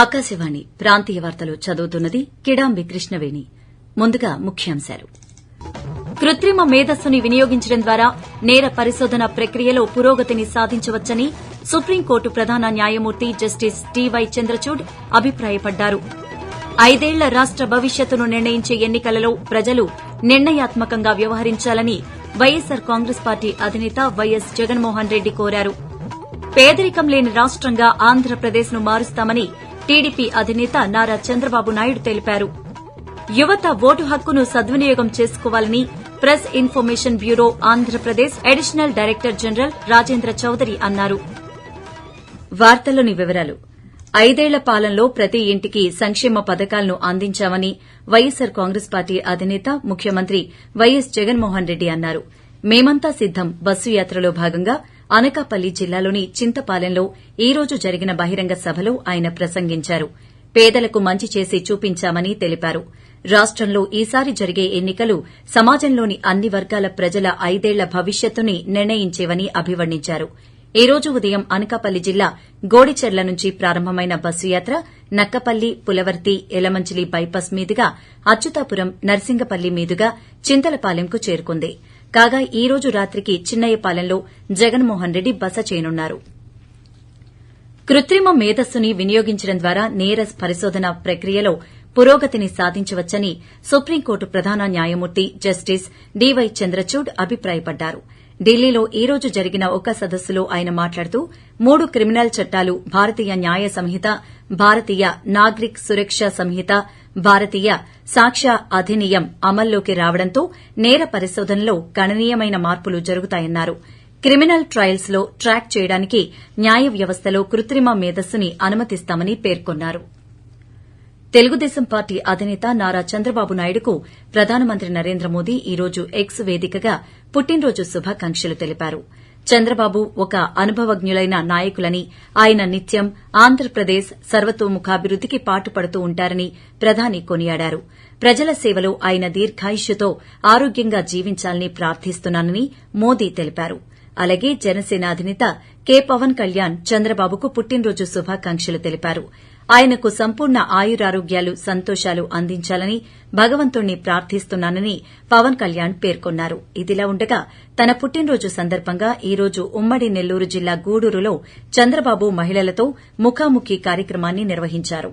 ఆకాశవాణి ప్రాంతీయ వార్తలు చదువుతున్నది కిడాంబి కృష్ణవేణి. ముందుగా ముఖ్యాంశాలు. కృత్రిమ మేధస్సుని వినియోగించడం ద్వారా నేర పరిశోధన ప్రక్రియలో పురోగతిని సాధించవచ్చని సుప్రీంకోర్టు ప్రధాన న్యాయమూర్తి జస్టిస్ టీవై చంద్రచూడ్ అభిప్రాయపడ్డారు. ఐదేళ్ళ రాష్ట భవిష్యత్తును నిర్ణయించే ఎన్నికలలో ప్రజలు నిర్ణయాత్మకంగా వ్యవహరించాలని వైఎస్సార్ కాంగ్రెస్ పార్టీ అధినేత వైఎస్ జగన్మోహన్ రెడ్డి కోరారు. పేదరికం లేని రాష్టంగా ఆంధ్రప్రదేశ్ను మారుస్తామని టీడీపీ అధినేత నారా చంద్రబాబు నాయుడు తెలిపారు. యువత ఓటు హక్కును సద్వినియోగం చేసుకోవాలని press information bureau Andhra Pradesh additional director general Rajendra Chowdary అన్నారు. వార్తల్లోని వివరాలు. ఐదేళ్ళ పాలనలో ప్రతి ఇంటికి సంక్షేమ పథకాలను అందించామని వైఎస్సార్ కాంగ్రెస్ పార్టీ అధినేత ముఖ్యమంత్రి వైఎస్ జగన్మోహన్ రెడ్డి అన్నారు. మేమంతా సిద్దం బస్సు యాత్రలో భాగంగా అనకాపల్లి జిల్లాలోని చింతపాలెంలో ఈ రోజు జరిగిన బహిరంగ సభలో ఆయన ప్రసంగించారు. పేదలకు మంచి చేసి చూపించామని తెలిపారు. రాష్టంలో ఈసారి జరిగే ఎన్నికలు సమాజంలోని అన్ని వర్గాల ప్రజల ఐదేళ్ళ భవిష్యత్తుని నిర్ణయించేవని అభివర్ణించారు. ఈ రోజు ఉదయం అనకాపల్లి జిల్లా గోడిచెర్ల నుంచి ప్రారంభమైన బస్సు యాత్ర నక్కపల్లి పులవర్తి ఎలమంచిలి బైపాస్ మీదుగా అచ్యుతాపురం నర్సింగపల్లి మీదుగా చింతలపాలెంకు చేరుకుంది. కాగా ఈ రోజు రాత్రికి చిన్నయ్యపాలెంలో జగన్మోహన్ రెడ్డి బస చేయనున్నారు. కృత్రిమ మేధస్సుని వినియోగించడం ద్వారా నేర పరిశోధన ప్రక్రియలో పురోగతిని సాధించవచ్చని సుప్రీంకోర్టు ప్రధాన న్యాయమూర్తి జస్టిస్ డీవై చంద్రచూడ్ అభిప్రాయపడ్డారు. ఢిల్లీలో ఈ రోజు జరిగిన ఒక సదస్సులో ఆయన మాట్లాడుతూ మూడు క్రిమినల్ చట్టాలు భారతీయ న్యాయ సంహిత భారతీయ నాగరిక్ సురక్ష సంహిత భారతీయ సాక్ష్య అధినియం అమల్లోకి రావడంతో నేర పరిశోధనలో గణనీయమైన మార్పులు జరుగుతాయన్నారు. క్రిమినల్ ట్రయల్స్లో ట్రాక్ చేయడానికి న్యాయ వ్యవస్థలో కృత్రిమ మేధస్సుని అనుమతిస్తామని పేర్కొన్నారు. తెలుగుదేశం పార్టీ అధినేత నారా చంద్రబాబు నాయుడుకు ప్రధానమంత్రి నరేంద్ర మోదీ ఈ రోజు ఎక్స్ వేదికగా పుట్టినరోజు శుభాకాంక్షలు తెలిపారు. చంద్రబాబు ఒక అనుభవజ్ఞులైన నాయకులని. ఆయన నిత్యం ఆంధ్రప్రదేశ్ సర్వతోముఖాభివృద్దికి పాటుపడుతూ ఉంటారని ప్రధాని కొనియాడారు. ప్రజల సేవలో ఆయన దీర్ఘాయుష్యుతో ఆరోగ్యంగా జీవించాలని ప్రార్థిస్తున్నానని మోదీ తెలిపారు. అలాగే జనసేన అధినేత కె పవన్ కళ్యాణ్ చంద్రబాబుకు పుట్టినరోజు శుభాకాంక్షలు తెలిపారు. ఆయనకు సంపూర్ణ ఆయురారోగ్యాలు సంతోషాలు అందించాలని భగవంతుణ్ణి ప్రార్థిస్తున్నానని పవన్ కళ్యాణ్ పేర్కొన్నారు. ఇదిలా ఉండగా తన పుట్టినరోజు సందర్భంగా ఈ రోజు ఉమ్మడి నెల్లూరు జిల్లా గూడూరులో చంద్రబాబు మహిళలతో ముఖాముఖి కార్యక్రమాన్ని నిర్వహించారు.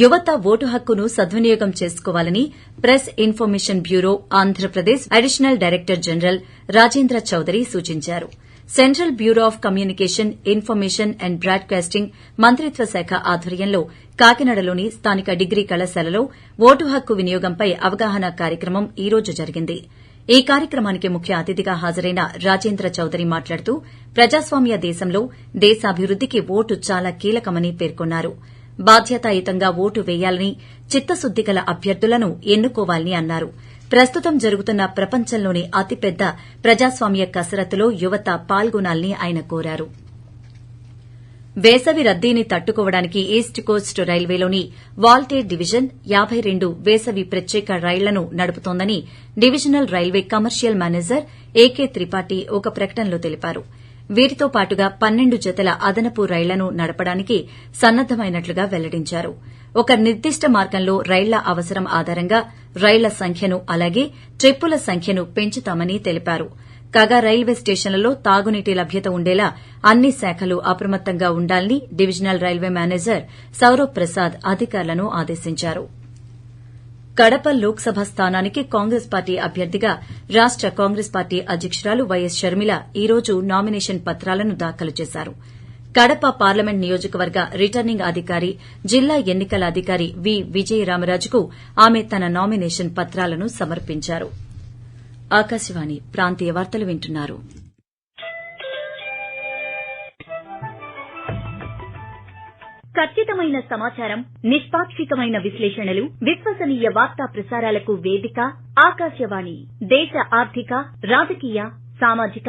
యువత ఓటు హక్కును సద్వినియోగం చేసుకోవాలని press information bureau Andhra Pradesh additional director general Rajendra Chowdary సూచించారు. Central bureau of communication information and broadcasting మంత్రిత్వ శాఖ ఆధ్వర్యంలో కాకినాడలోని స్థానిక డిగ్రీ కళాశాలలో ఓటు హక్కు వినియోగంపై అవగాహన కార్యక్రమం ఈ రోజు జరిగింది. ఈ కార్యక్రమానికి ముఖ్య అతిథిగా హాజరైన రాజేంద్ర చౌదరి మాట్లాడుతూ ప్రజాస్వామ్య దేశంలో దేశాభివృద్దికి ఓటు చాలా కీలకమని పేర్కొన్నారు. బాధ్యతాయుతంగా ఓటు వేయాలని చిత్తశుద్ది గల అభ్యర్థులను ఎన్నుకోవాలని అన్నారు. ప్రస్తుతం జరుగుతున్న ప్రపంచంలోని అతిపెద్ద ప్రజాస్వామ్య కసరత్తులో యువత పాల్గొనాలని ఆయన కోరారు. వేసవి రద్దీని తట్టుకోవడానికి ఈస్ట్ కోస్ట్ రైల్వేలోని వాల్టేర్ డివిజన్ యాబై రెండు వేసవి ప్రత్యేక రైళ్ళను నడుపుతోందని divisional railway commercial manager AK Tripathi ఒక ప్రకటనలో తెలిపారు. వీటితో పాటుగా పన్నెండు జతల అదనపు రైళ్ళను నడపడానికి సన్నద్దమైనట్లుగా వెల్లడించారు. ఒక నిర్దిష్ట మార్గంలో రైళ్ళ అవసరం ఆధారంగా రైళ్ళ సంఖ్యను అలాగే ట్రిప్పుల సంఖ్యను పెంచుతామని తెలిపారు. కాగా రైల్వే స్టేషన్లలో తాగునీటి లభ్యత ఉండేలా అన్ని శాఖలు అప్రమత్తంగా ఉండాలని divisional railway manager Saurav Prasad అధికారులను ఆదేశించారు. కడప లోక్సభ స్థానానికి కాంగ్రెస్ పార్టీ అభ్యర్థిగా రాష్ట కాంగ్రెస్ పార్టీ అధ్యకురాలు వైఎస్ షర్మిల ఈ రోజు నామినేషన్ పత్రాలను దాఖలు చేశారు. కడప పార్లమెంట్ నియోజకవర్గ రిటర్నింగ్ అధికారి జిల్లా ఎన్నికల అధికారి వి. విజయరామరాజుకు ఆమె తన నామినేషన్ పత్రాలను సమర్పించారు. ఆకాశవాణి ప్రాంతీయ వార్తలు వింటున్నారు. ఖచ్చితమైన సమాచారం నిష్పాక్షికమైన విశ్లేషణలు విశ్వసనీయ వార్తా ప్రసారాలకు వేదిక ఆకాశవాణి. దేశ ఆర్థిక రాజకీయ సామాజిక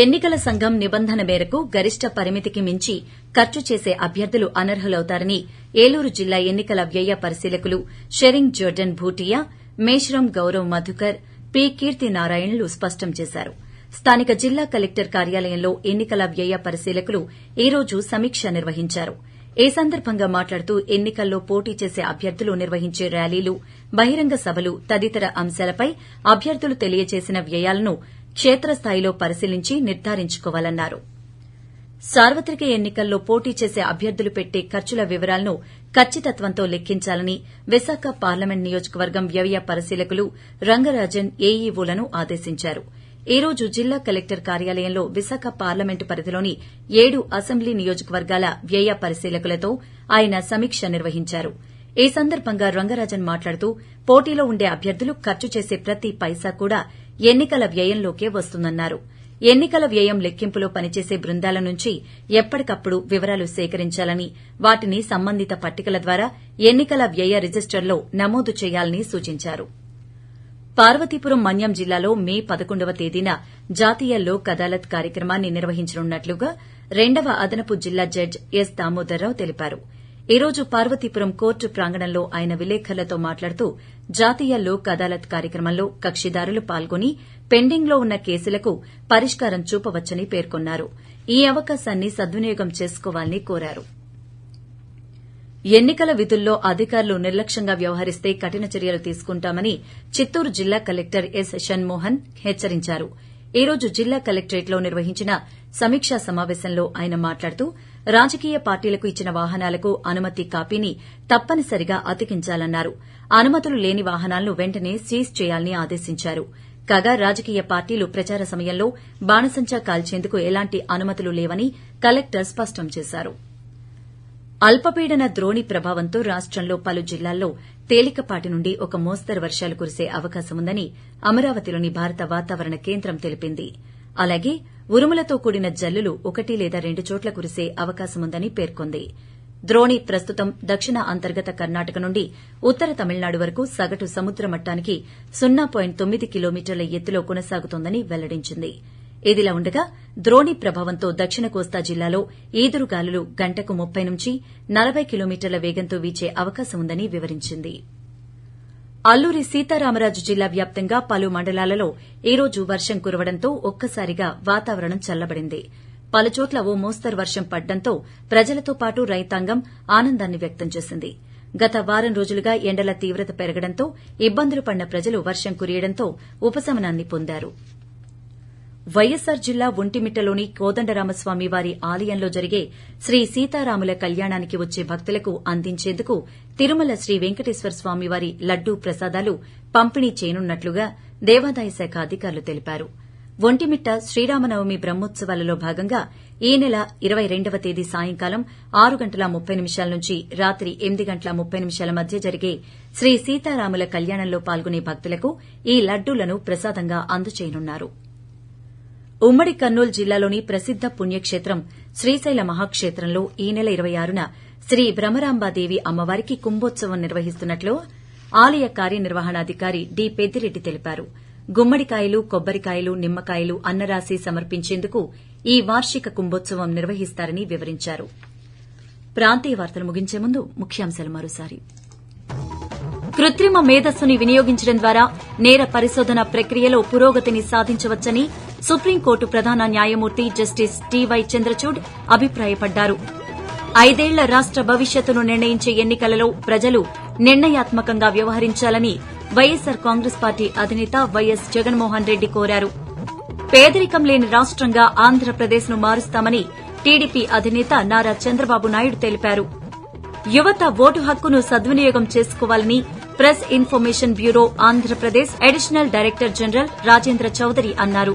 ఎన్నికల సంఘం నిబంధన మేరకు గరిష్ట పరిమితికి మించి ఖర్చు చేసే అభ్యర్థులు అనర్హులవుతారని ఏలూరు జిల్లా ఎన్నికల వ్యయ పరిశీలకులు షెరింగ్ జోర్డన్ భూటియా మేశ్రం గౌరవ్ మధుకర్ పి కీర్తి నారాయణలు స్పష్టం చేశారు. స్థానిక జిల్లా కలెక్టర్ కార్యాలయంలో ఎన్నికల వ్యయ పరిశీలకులు ఈ రోజు సమీక్ష నిర్వహించారు. ఈ సందర్భంగా మాట్లాడుతూ ఎన్నికల్లో పోటీ చేసే అభ్యర్థులు నిర్వహించే ర్యాలీలు బహిరంగ సభలు తదితర అంశాలపై అభ్యర్థులు తెలియజేసిన వ్యయాలను క్షేత్రస్థాయిలో పరిశీలించి నిర్ధారించుకోవాలన్నారు. సార్వత్రిక ఎన్నికల్లో పోటీ చేసే అభ్యర్థులు పెట్టే ఖర్చుల వివరాలను ఖచ్చితత్వంతో లెక్కించాలని విశాఖ పార్లమెంట్ నియోజకవర్గం వ్యయ పరిశీలకులు రంగరాజన్ ఏఈఓలను ఆదేశించారు. ఈ రోజు జిల్లా కలెక్టర్ కార్యాలయంలో విశాఖ పార్లమెంటు పరిధిలోని ఏడు అసెంబ్లీ నియోజకవర్గాల వ్యయ పరిశీలకులతో ఆయన సమీక్ష నిర్వహించారు. ఈ సందర్భంగా రంగరాజన్ మాట్లాడుతూ పోటీలో ఉండే అభ్యర్థులు ఖర్చు చేసే ప్రతి పైసా కూడా ఎన్నికల వ్యయంలోకే వస్తుందన్నారు. ఎన్నికల వ్యయం లెక్కింపులో పనిచేసే బృందాల నుంచి ఎప్పటికప్పుడు వివరాలు సేకరించాలని వాటిని సంబంధిత పట్టికల ద్వారా ఎన్నికల వ్యయ రిజిస్టర్లో నమోదు చేయాలని సూచించారు. పార్వతీపురం మన్యం జిల్లాలో మే పదకొండవ తేదీన జాతీయ లోక్ అదాలత్ కార్యక్రమాన్ని నిర్వహించనున్నట్లుగా రెండవ అదనపు జిల్లా జడ్జ్ ఎస్ దామోదర్రావు తెలిపారు. ఈ రోజు పార్వతీపురం కోర్టు ప్రాంగణంలో ఆయన విలేకరులతో మాట్లాడుతూ జాతీయ లోక్ అదాలత్ కార్యక్రమంలో కక్షిదారులు పాల్గొని పెండింగ్లో ఉన్న కేసులకు పరిష్కారం చూపవచ్చని పేర్కొన్నారు. ఈ అవకాశాన్ని సద్వినియోగం చేసుకోవాలని కోరారు. ఎన్నికల విధుల్లో అధికారులు నిర్లక్ష్యంగా వ్యవహరిస్తే కఠిన చర్యలు తీసుకుంటామని చిత్తూరు జిల్లా కలెక్టర్ ఎస్ షణ్మోహన్ హెచ్చరించారు. ఈ రోజు జిల్లా కలెక్టరేట్లో నిర్వహించిన సమీక్షా సమావేశంలో ఆయన మాట్లాడుతూ రాజకీయ పార్టీలకు ఇచ్చిన వాహనాలకు అనుమతి కాపీని తప్పనిసరిగా అతికించాలన్నారు. అనుమతులు లేని వాహనాలను వెంటనే సీజ్ చేయాలని ఆదేశించారు. కాగా రాజకీయ పార్టీలు ప్రచార సమయంలో బాణసంచా కాల్చేందుకు ఎలాంటి అనుమతులు లేవని కలెక్టర్ స్పష్టం చేశారు. అల్పపీడన ద్రోణి ప్రభావంతో రాష్టంలో పలు జిల్లాల్లో తేలికపాటి నుండి ఒక మోస్తరు వర్షాలు కురిసే అవకాశముందని అమరావతిలోని భారత వాతావరణ కేంద్రం తెలిపింది. అలాగే ఉరుములతో కూడిన జల్లులు ఒకటి లేదా రెండు చోట్ల కురిసే అవకాశముందని పేర్కొంది. ద్రోణి ప్రస్తుతం దక్షిణ అంతర్గత కర్ణాటక నుండి ఉత్తర తమిళనాడు వరకు సగటు సముద్ర మట్టానికి సున్నా పాయింట్ తొమ్మిది కిలోమీటర్ల ఎత్తులో కొనసాగుతోందని వెల్లడించింది. ఇదిలా ఉండగా ద్రోణి ప్రభావంతో దక్షిణ కోస్తా జిల్లాలో ఈదురుగాలులు గంటకు ముప్పై నుంచి నలభై కిలోమీటర్ల వేగంతో వీచే అవకాశం ఉందని వివరించింది. అల్లూరి సీతారామరాజు జిల్లా వ్యాప్తంగా పలు మండలాలలో ఈ రోజు వర్షం కురవడంతో ఒక్కసారిగా వాతావరణం చల్లబడింది. పలుచోట్ల ఓ మోస్తరు వర్షం పడ్డంతో ప్రజలతో పాటు రైతాంగం ఆనందాన్ని వ్యక్తం చేసింది. గత వారం రోజులుగా ఎండల తీవ్రత పెరగడంతో ఇబ్బందులు పడిన ప్రజలు వర్షం కురియడంతో ఉపశమనాన్ని పొందారు. వైఎస్సార్ జిల్లా ఒంటిమిట్టలోని కోదండరామస్వామి వారి ఆలయంలో జరిగే శ్రీ సీతారాముల కళ్యాణానికి వచ్చే భక్తులకు అందించేందుకు తిరుమల శ్రీ వెంకటేశ్వర స్వామి వారి లడ్డూ ప్రసాదాలు పంపిణీ చేయనున్నట్లుగా దేవాదాయ శాఖ అధికారులు తెలిపారు. ఒంటిమిట్ట శ్రీరామనవమి బ్రహ్మోత్సవాలలో భాగంగా ఈ నెల ఇరవై రెండవ తేదీ సాయంకాలం ఆరు గంటల ముప్పై నిమిషాల నుంచి రాత్రి ఎనిమిది గంటల ముప్పై నిమిషాల మధ్య జరిగే శ్రీ సీతారాముల కళ్యాణంలో పాల్గొనే భక్తులకు ఈ లడ్డూలను ప్రసాదంగా అందజేయనున్నారు. ఉమ్మడి కర్నూలు జిల్లాలోని ప్రసిద్ద పుణ్యక్షేత్రం శ్రీశైల మహాక్షేత్రంలో ఈ నెల ఇరవై ఆరున శ్రీ భ్రమరాంబాదేవి అమ్మవారికి కుంభోత్సవం నిర్వహిస్తున్నట్లు ఆలయ కార్యనిర్వహణాధికారి డి పెద్దిరెడ్డి తెలిపారు. గుమ్మడికాయలు కొబ్బరికాయలు నిమ్మకాయలు అన్నరాశి సమర్పించేందుకు ఈ వార్షిక కుంభోత్సవం నిర్వహిస్తారని వివరించారు. ప్రాంతీయ వార్తలు ముగించే ముందు మరోసారి. కృత్రిమ మేధస్సుని వినియోగించడం ద్వారా నేర పరిశోధన ప్రక్రియలో పురోగతిని సాధించవచ్చని సుప్రీంకోర్టు ప్రధాన న్యాయమూర్తి జస్టిస్ టీవై చంద్రచూడ్ అభిప్రాయపడ్డారు. ఐదేళ్ళ రాష్ట భవిష్యత్తును నిర్ణయించే ఎన్నికలలో ప్రజలు నిర్ణయాత్మకంగా వ్యవహరించాలని వైఎస్సార్ కాంగ్రెస్ పార్టీ అధినేత వైఎస్ జగన్మోహన్ రెడ్డి కోరారు. పేదరికం లేని రాష్టంగా ఆంధ్రప్రదేశ్ను మారుస్తామని టీడీపీ అధినేత నారా చంద్రబాబు నాయుడు తెలిపారు. యువత ఓటు హక్కును సద్వినియోగం చేసుకోవాలని press information bureau Andhra Pradesh additional director general Rajendra Chowdary అన్నారు.